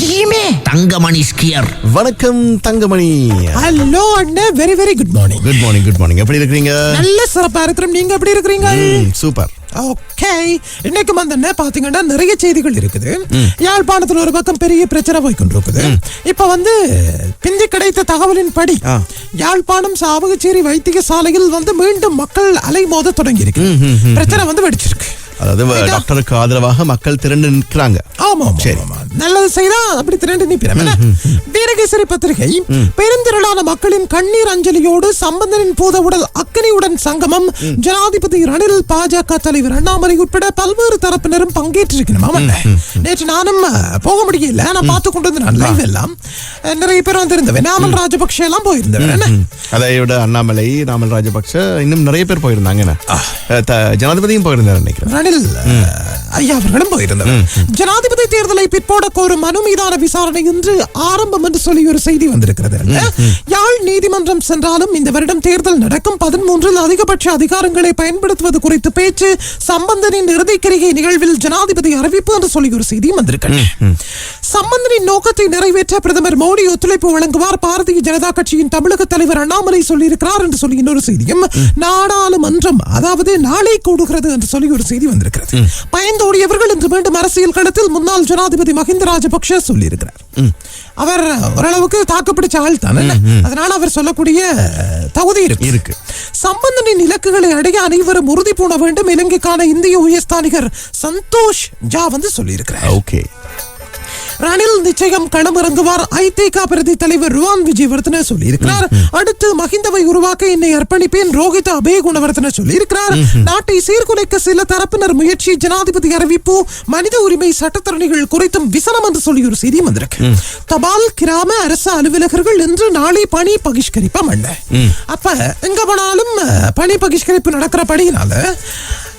தெரியுமே. தங்கமணி ஸ்கியர். வணக்கம் தங்கமணி. ஹலோ அண்ணா very very good morning good morning good morning எப்படி இருக்கிறீங்க? நல்ல சிறப்பா இருக்கிறோம். நீங்க எப்படி இருக்கிறீங்க? சூப்பர். ஓகே இன்னைக்கு வந்து பாத்தீங்கன்னா நிறைய செய்திகள் இருக்குது. யாழ்ப்பாணத்துல ஒரு பக்கம் பெரிய பிரச்சனை போய் கொண்டிருக்குது. இப்ப வந்து பிந்தி கிடைத்த தகவலின் படி. யாழ்ப்பாணம் சாவகச்சேரி வைத்திய சாலையில் வந்து மீண்டும் மக்கள் அலைமோத தொடங்கி இருக்கு. பிரச்சனை வந்து வெடிச்சிருக்கு. அதாவது? டாக்டருக்கு ஆதரவாக மக்கள் திரண்டு நிற்கிறாங்க. ஆமா சரி. நல்லது செய்தா அப்படி திரண்டு நிற்கிறேன் வீரகேசரி பத்திரிகை பெருந்திரளான மக்களின் கண்ணீர் அஞ்சலியோடு சம்பந்தனின் பூதவுடல் அக்கனியுடன் சங்கமம் ஜனாதிபதி ரணில் பாஜக தலைவர் அண்ணாமலை உட்பட பல்வேறு தரப்பினரும் பங்கேற்றிருக்கணும். நேற்று நானும் போக முடியல. நான் பார்த்து கொண்டு வந்தேன். லைவ் எல்லாம். நிறைய பேர் வந்திருந்தவன் நாமல் ராஜபக்ஷ எல்லாம் போயிருந்தவன் என்ன? அதை விட அண்ணாமலை ராமல் ராஜபக்ஷ இன்னும் நிறைய பேர் போயிருந்தாங்க. ஜனாதிபதியும் போயிருந்தாரு நினைக்கிறேன். ரணில் அஹ், ஐயா அவர்களும் போயிருந்தவர் ஜனாதிபதி தேர்தலை பிற்போட கோரும் மனு மீதான விசாரணை இன்று ஆரம்பம் என்று சொல்லி ஒரு செய்தி வந்திருக்கிறது. யாழ் நீதிமன்றம் சென்றாலும் இந்த வருடம் தேர்தல் நடக்கும். பதிமூன்றில் அதிகபட்ச அதிகாரங்களை பயன்படுத்துவது குறித்து பேச்சு சம்பந்தனின் இறுதிக்கிரிகை நிகழ்வில் ஜனாதிபதி அறிவிப்பு என்று சொல்லி ஒரு செய்தியும் வந்திருக்கிறது. சம்பந்தனின் நோக்கத்தை நிறைவேற்ற பிரதமர் மோடி ஒத்துழைப்பு வழங்குவார். பாரதிய ஜனதா கட்சியின் தமிழக தலைவர் அண்ணாமலை சொல்லியிருக்கிறார் என்று சொல்லி இன்னொரு செய்தியும் நாடாளுமன்றம் அதாவது நாளை கூடுகிறது என்று சொல்லி ஒரு செய்தி வந்திருக்கிறது. பயந்தோடியவர்கள் இன்று மீண்டும் அரசியல் களத்தில் முன்னாள் ஜனாதிபதி மஹிந்த ராஜபக்ஷ சொல்லியிருக்கிறார். அவர் ஓரளவுக்கு தாக்குப்பிடிச்ச ஆள் தானே அதனால அவர் சொல்லக்கூடிய தகுதி இருக்கு. இருக்கு. சம்பந்தனின் இலக்குகளை அடைய அனைவரும் உறுதி பூண வேண்டும். இலங்கைக்கான இந்திய உயர்ஸ்தானிகர் சந்தோஷ் ஜா வந்து சொல்லியிருக்கிறார். ஓகே. ரணில் நிச்சயம் களமிறங்குவார் ஐதேகா பிரதி தலைவர் ருவான் விஜயவர்தன சொல்லியிருக்கிறார். அடுத்து மஹிந்தவை உருவாக்க என்னை அர்ப்பணிப்பேன் ரோஹித அபே குணவர்தன சொல்லியிருக்கிறார் நாட்டை சீர்குலைக்க சில தரப்பினர் முயற்சி. ஜனாதிபதி அறிவிப்பு மனித உரிமை சட்டத்தரணிகள் குறித்தும் விசனம் என்று சொல்லி ஒரு செய்தி வந்திருக்கு. தபால் கிராம அரசு அலுவலகர்கள் இன்று நாளை பணி பகிஷ்கரிப்ப மண்ண அப்ப எங்க போனாலும் பணி பகிஷ்கரிப்பு நடக்கிறபடினால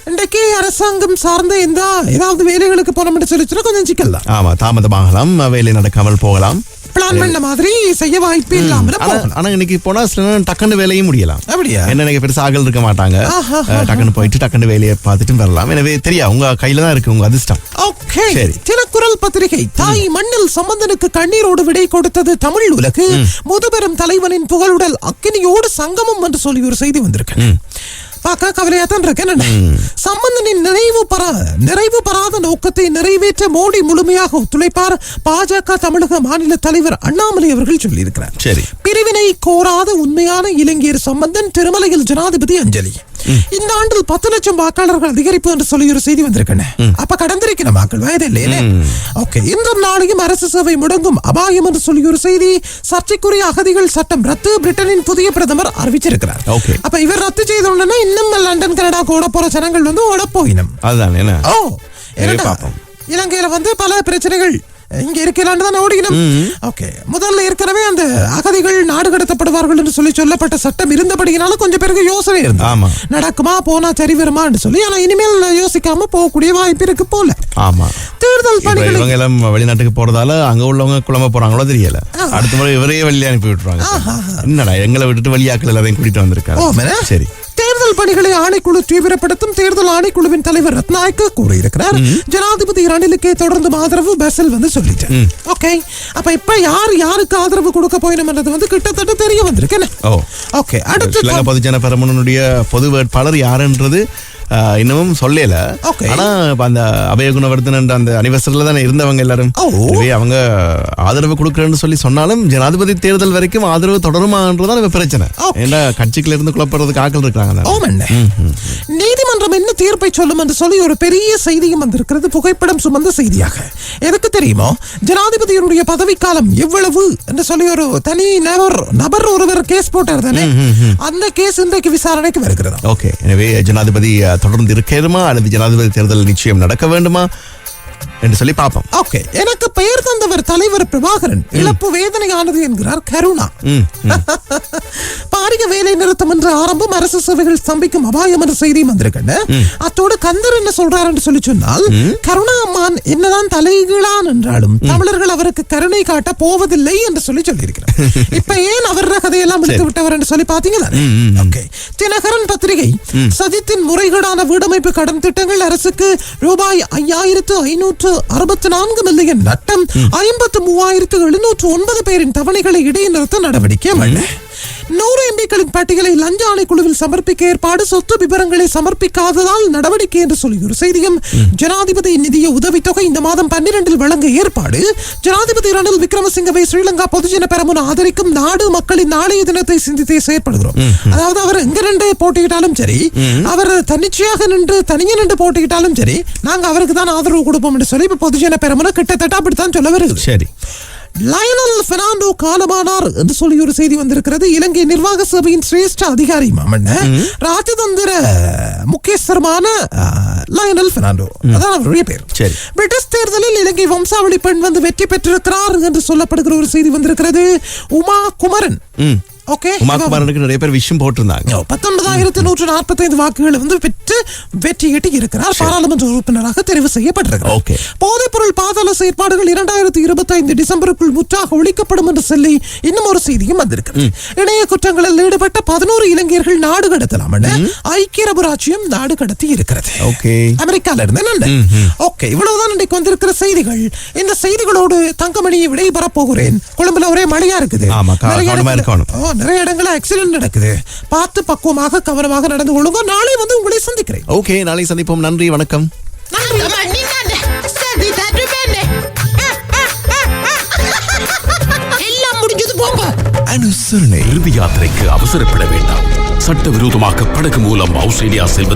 இன்றைக்கு அரசாங்கம் சார்ந்த எந்த ஏதாவது வேலைகளுக்கு போனோம்னு சொல்லிச்சுன்னா கொஞ்சம் சிக்கல் தான் ஆமா தாமதமாகலாம் வேலை நடக்காமல் போகலாம். பிளான் பண்ண மாதிரி செய்ய வாய்ப்பு இல்லாம ஆனா இன்னைக்கு போனா சில டக்குன்னு வேலையும் முடியலாம். அப்படியா? என்ன பெருசா ஆகல் இருக்க மாட்டாங்க. டக்குன்னு போயிட்டு டக்குன்னு வேலையை பார்த்துட்டு வரலாம். எனவே தெரியா உங்க கையில தான் இருக்கு உங்க அதிர்ஷ்டம். ஓகே. சரி. தினக்குரல் பத்திரிகை தாய் மண்ணில் சம்பந்தனுக்கு கண்ணீரோடு விடை கொடுத்தது தமிழ் உலகு. முதுபெரும் தலைவனின் புகழுடல் அக்கினியோடு சங்கமம் என்று சொல்லி ஒரு செய்தி வந்திருக்கு. பார்க்க கவலையா தான் இருக்கேன்? சம்பந்தனின் நிறைவு பெறா நிறைவு பெறாத நோக்கத்தை நிறைவேற்ற மோடி முழுமையாக ஒத்துழைப்பார் பாஜக தமிழக மாநில தலைவர் அண்ணாமலை அவர்கள் சொல்லியிருக்கிறார் சரி. பிரிவினை கோராத உண்மையான இளைஞர் சம்பந்தன் திருமலையில் ஜனாதிபதி அஞ்சலி இந்த ஆண்டில் பத்து லட்சம் வாக்காளர்கள் அதிகரிப்பு என்று சொல்லி ஒரு செய்தி வந்திருக்கேன் அப்ப கடந்திருக்கிற மக்கள் வயது இல்லையே? ஓகே இன்றும் நாளையும் அரசு சேவை முடங்கும் அபாயம் என்று சொல்லி ஒரு செய்தி சர்ச்சைக்குரிய அகதிகள் சட்டம் ரத்து பிரிட்டனின் புதிய பிரதமர் அறிவிச்சிருக்கிறார். அப்ப இவர் ரத்து செய்த உடனே இன்னும் லண்டன் கனடா ஓட போற ஜனங்கள் வந்து ஓட போயினும். அதுதான் என்ன? ஓ. இலங்கையில வந்து பல பிரச்சனைகள். இங்க இருக்கலான்னு தான் ஓடிக்கணும். ஓகே. முதல்ல ஏற்கனவே அந்த அகதிகள் நாடு கடத்தப்படுவார்கள் என்று சொல்லி சொல்லப்பட்ட சட்டம் இருந்தபடியினால கொஞ்சம் பேருக்கு யோசனை ஆமா. இருந்தது நடக்குமா போனா சரி வருமான்னு சொல்லி ஆனா இனிமேல் யோசிக்காம போகக்கூடிய வாய்ப்பு இருக்கு போல. ஆமா. தேர்தல் பணிகளை இவங்க எல்லாம் வெளிநாட்டுக்கு போறதால அங்க உள்ளவங்க குழம்ப போறாங்களோ தெரியல. அடுத்த முறை இவரே வெளியே அனுப்பி விட்டுருவாங்க. என்னடா எங்களை விட்டுட்டு வெளியாக்கள் எல்லாரையும் கூட்டிட்டு மேல? சரி. தேர்தல் பணிகளை ஆணைக்குழு தீவிரப்படுத்தும் தேர்தல் ஆணைக்குழுவின் தலைவர் ரத்நாயக்க கூறியிருக்கிறார். ஜனாதிபதி ரணிலுக்கே தொடர்ந்து ஆதரவு பெசல் வந்து சொல்லிட்டார். ஓகே. அப்ப இப்ப யார் யாருக்கு ஆதரவு கொடுக்க போயினோம்ன்றது வந்து கிட்டத்தட்ட தெரிய வந்திருக்கு ஓகே அடுத்து பொதுஜன பெரமுனுடைய பொது வேட்பாளர் யாருன்றது இன்னமும் சொல்லல. ஆனா அந்த அபய குணவர்தன் அந்த அனிவர்சரில தானே இருந்தவங்க எல்லாரும். அவங்க ஆதரவு கொடுக்கறேன்னு சொல்லி சொன்னாலும் ஜனாதிபதி தேர்தல் வரைக்கும் ஆதரவு தொடருமான்றதான் இப்ப பிரச்சனை. ஏன்னா கட்சிக்குள்ள இருந்து குழப்பறதுக்கு ஆக்கள் இருக்காங்க ஓமண்ண நீதிமன்றம் என்ன தீர்ப்பை சொல்லும் என்று சொல்லி ஒரு பெரிய செய்தியும் வந்திருக்கிறது. புகைப்படம் சுமந்த செய்தியாக. எதுக்கு தெரியுமோ ஜனாதிபதியினுடைய பதவிக்காலம் எவ்வளவு என்று சொல்லி ஒரு தனி நபர் நபர் ஒருவர் கேஸ் போட்டார் தானே? அந்த கேஸ் இன்றைக்கு விசாரணைக்கு வருகிறது ஓகே எனவே ஜனாதிபதி தொடர்ந்து இருக்கணுமா அல்லது ஜனாதிபதி தேர்தல் நிச்சயம் நடக்க வேண்டுமா? என்று சொல்லி பார்ப்போம். ஓகே எனக்கு பெயர் தந்தவர் தலைவர் பிரபாகரன். இழப்பு வேதனையானது என்கிறார் கருணா. பாரிய வேலை நிறுத்தம் என்று ஆரம்பம் அரசு சேவைகள் ஸ்தம்பிக்கும் அபாயம் என்ற செய்தியும் வந்திருக்கேன் அத்தோடு கந்தர் என்ன சொல்றார் என்று சொல்லி சொன்னால் கருணா அம்மான் என்னதான் தலைகீழான் என்றாலும் தமிழர்கள் அவருக்கு கருணை காட்ட போவதில்லை என்று சொல்லி சொல்லியிருக்கிறார். இப்ப ஏன் அவர் கதையெல்லாம் எடுத்து விட்டவர் என்று சொல்லி பாத்தீங்களா ஓகே தினகரன் பத்திரிகை சஜித்தின் முறைகேடான வீடமைப்பு கடன் திட்டங்கள் அரசுக்கு ரூபாய் ஐயாயிரத்து ஐநூற்று அறுபத்தி நான்கு மில்லியன் நட்டம் ஐம்பத்து மூவாயிரத்து எழுநூற்று ஒன்பது பேரின் தவணைகளை இடைநிறுத்த நடவடிக்கை எம்பிக்களின் பட்டியலை லஞ்ச ஆணைக்குழுவில் சமர்ப்பிக்க ஏற்பாடு சொத்து விவரங்களை சமர்ப்பிக்காததால் நடவடிக்கை என்று சொல்லி ஒரு செய்தியும் ஜனாதிபதி நிதிய உதவித்தொகை இந்த மாதம் பன்னிரண்டில் வழங்க ஏற்பாடு. ஜனாதிபதி ரணில் விக்ரமசிங்கவை ஸ்ரீலங்கா பொதுஜன பெரமுன ஆதரிக்கும் நாடு மக்களின் நாளைய தினத்தை சிந்தித்தே செயற்படுகிறோம். அதாவது அவர் எங்க நின்று போட்டியிட்டாலும் சரி அவர் தன்னிச்சையாக நின்று தனியே நின்று போட்டியிட்டாலும் சரி நாங்க அவருக்கு தான் ஆதரவு கொடுப்போம் என்று சொல்லி இப்ப பொதுஜன பெரமுன கிட்டத்தட்ட அப்படித்தான் சொல்ல வருகிறது. சரி. லயனல் பெர்னாண்டோ காலமானார் என்று சொல்லி ஒரு செய்தி வந்திருக்கிறது. இலங்கை நிர்வாக சபையின் சிரேஷ்ட அதிகாரி மாமன்ன ராஜதந்திர முக்கியஸ்தரமான லயனல் பெர்னாண்டோ. அதான் அவருடைய பேர். பிரிட்டிஷ் தேர்தலில் இலங்கை வம்சாவளி பெண் வந்து வெற்றி பெற்றிருக்கிறார் என்று சொல்லப்படுகிற ஒரு செய்தி வந்திருக்கிறது. உமா குமரன். ஓகே? உமாகுமாரனுக்கு நிறைய பேர் விஷயம் போட்டிருந்தாங்க. பத்தொன்பதாயிரத்தி நூற்று நாற்பத்தி ஐந்து வாக்குகளை வந்து பெற்று வெற்றியிட்டு இருக்கிறார். பாராளுமன்ற உறுப்பினராக தெரிவு செய்யப்பட்டிருக்கிறார். போதைப் பொருள் செயற்பாடுகள் இரண்டாயிரத்தி இருபத்தி ஐந்து டிசம்பருக்குள் முற்றாக ஒழிக்கப்படும் என்று சொல்லி இன்னும் ஒரு செய்தியும் வந்திருக்கிறது. இணைய குற்றங்களில் ஈடுபட்ட பதினோரு இளைஞர்கள் நாடு கடத்தலாம் ஐக்கிய அரபு ராஜ்யம் நாடு கடத்தி இருக்கிறது. அமெரிக்கால இருந்து ஓகே இவ்வளவுதான் இன்றைக்கு வந்திருக்கிற செய்திகள். இந்த செய்திகளோடு தங்கமணியை விடைபெறப் போகிறேன் கொழும்புல ஒரே மழையா இருக்குது. நிறைய இடங்கள்ல ஆக்சிடென்ட் நடக்குது. பார்த்து பக்குவமாக கவனமாக நடந்து கொள்ளுங்க. நாளை வந்து உங்களை சந்திக்கிறேன். ஓகே நாளை சந்திப்போம். நன்றி வணக்கம். போங்க. அனுசரணை இறுதி யாத்திரைக்கு அவசரப்பட வேண்டாம். சட்டவிரோதமாக படகு மூலம் ஆஸ்திரேலியா செல்வது